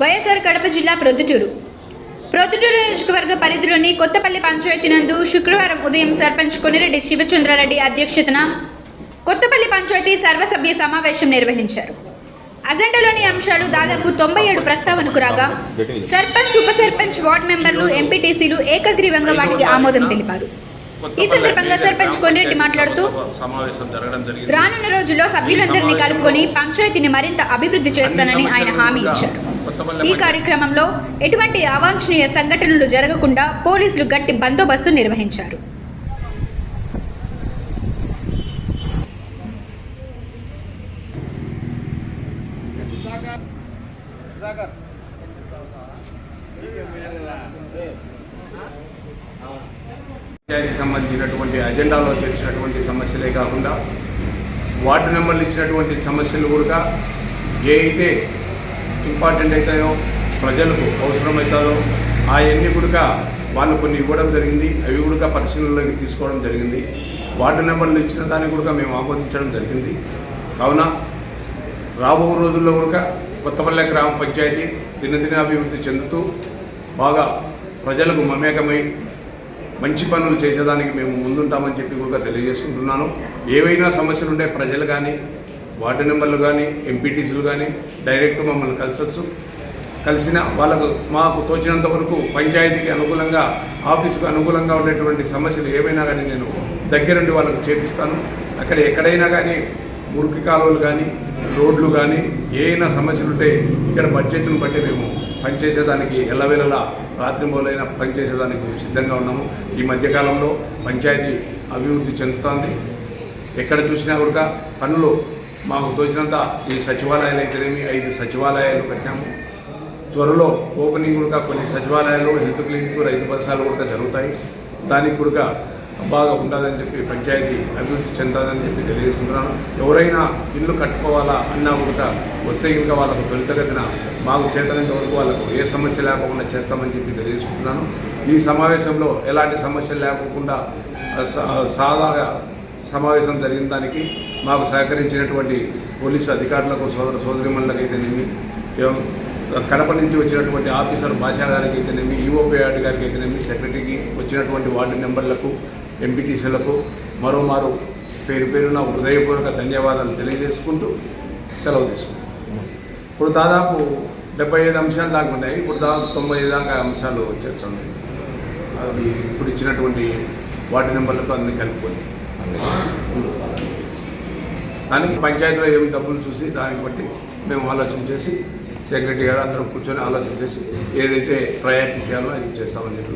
వైఎస్ఆర్ కడప జిల్లా ప్రొద్దుటూరు. ప్రొద్దుటూరు నియోజకవర్గ పరిధిలోని కొత్తపల్లి పంచాయతీ నందు శుక్రవారం ఉదయం సర్పంచ్ కొనిరెడ్డి శివచంద్రారెడ్డి అధ్యక్షతన కొత్తపల్లి పంచాయతీ సర్వసభ్య సమావేశం నిర్వహించారు. అజెండాలోని అంశాలు దాదాపు తొంభై ఏడు ప్రస్తావనకు రాగా సర్పంచ్ ఉప సర్పంచ్ వార్డు మెంబర్లు ఎంపీటీసీలు ఏకగ్రీవంగా వాటికి ఆమోదం తెలిపారు. ఈ సందర్భంగా సర్పంచ్ కొనిరెడ్డి మాట్లాడుతూ రానున్న రోజుల్లో సభ్యులందరినీ కలుపుకొని పంచాయతీని మరింత అభివృద్ధి చేస్తానని ఆయన హామీ ఇచ్చారు. ఈ కార్యక్రమంలో ఎటువంటి అవాంఛనీయ సంఘటనలు జరగకుండా పోలీసులు గట్టి బందోబస్తు నిర్వహించారు. పంచాయతీకి సంబంధించినటువంటి అజెండాలో చేర్చినటువంటి సమస్యలే కాకుండా వార్డు నెంబర్లు ఇచ్చినటువంటి సమస్యలు కూడా ఏ అయితే ఇంపార్టెంట్ అవుతాయో ప్రజలకు అవసరమవుతాయో అవన్నీ కూడా వాళ్ళు కొన్ని ఇవ్వడం జరిగింది అవి కూడా పరిశీలనలోకి తీసుకోవడం జరిగింది. వార్డు నెంబర్లు ఇచ్చిన దాన్ని కూడా మేము ఆమోదించడం జరిగింది. కావున రాబో రోజుల్లో కూడా కొత్తపల్లె గ్రామ పంచాయతీ దినదిన అభివృద్ధి చెందుతూ బాగా ప్రజలకు మమేకమై మంచి పనులు చేసేదానికి మేము ముందుంటామని చెప్పి కూడా తెలియజేసుకుంటున్నాను. ఏవైనా సమస్యలుంటే ప్రజలు కానీ వార్డు మెంబర్లు కానీ ఎంపీటీసీలు కానీ డైరెక్ట్ మమ్మల్ని కలిసొచ్చు. కలిసిన వాళ్ళకు మాకు తోచినంత వరకు పంచాయతీకి అనుకూలంగా ఆఫీసుకు అనుకూలంగా ఉండేటువంటి సమస్యలు ఏవైనా కానీ నేను దగ్గరుండి వాళ్ళకు చేపిస్తాను అక్కడ ఎక్కడైనా కానీ మురికి కాలువలు కానీ రోడ్లు కానీ ఏమైనా సమస్యలు ఉంటే ఇక్కడ బడ్జెట్ను బట్టి మేము పనిచేసేదానికి ఎల్లవేళలా రాత్రింబోలైనా పనిచేసేదానికి సిద్ధంగా ఉన్నాము. ఈ మధ్యకాలంలో పంచాయతీ అభివృద్ధి చెందుతోంది. ఎక్కడ చూసినా కూడా పనులు మాకు తోచినంత ఈ సచివాలయాలు అయితేనేమి ఐదు సచివాలయాలు కట్టాము. త్వరలో ఓపెనింగ్ కూడా కొన్ని సచివాలయాలు హెల్త్ క్లినిక్ రైతు పరిసరాలు కూడా జరుగుతాయి. దానికి కూడా బాగా ఉంటుందని చెప్పి పంచాయతీ అభివృద్ధి చెందాలని చెప్పి తెలియజేసుకుంటున్నాను ఎవరైనా ఇల్లు కట్టుకోవాలా అన్నా కూడా వస్తే ఇంకా వాళ్ళకు తొలితగతిన మాకు చేతనంత వరకు వాళ్ళకు ఏ సమస్య లేకుండా చేస్తామని చెప్పి తెలియజేసుకుంటున్నాను ఈ సమావేశంలో ఎలాంటి సమస్యలు లేకుండా సాదాగా సమావేశం జరిగిన దానికి మాకు సహకరించినటువంటి పోలీసు అధికారులకు సోదర సోదరిమణులకు అయితేనేమి కడప నుంచి వచ్చినటువంటి ఆఫీసర్ భాషా గారికి అయితేనేమి ఈఓపీ గారికి అయితేనేమి సెక్రటరీకి వచ్చినటువంటి వార్డు మెంబర్లకు ఎంపీటీసీలకు మరోమారు పేరు పేరున హృదయపూర్వక ధన్యవాదాలు తెలియజేసుకుంటూ సెలవు తీసుకుంటాం. ఇప్పుడు దాదాపు డెబ్బై ఐదు అంశాలు దాకా ఉన్నాయి. ఇప్పుడు దాదాపు తొంభై ఐదు దాకా అంశాలు వచ్చేస్తుంది అది ఇప్పుడు ఇచ్చినటువంటి వార్డు నెంబర్లతో అన్ని కలుపుకొని. దానికి పంచాయతీలో ఏమి డబ్బులు చూసి దాన్ని బట్టి మేము ఆలోచన చేసి సెక్రటరీ గారు అందరం కూర్చొని ఆలోచన చేసి ఏదైతే ప్రయారిటీ చేయాలో అది చేస్తామని చెప్పి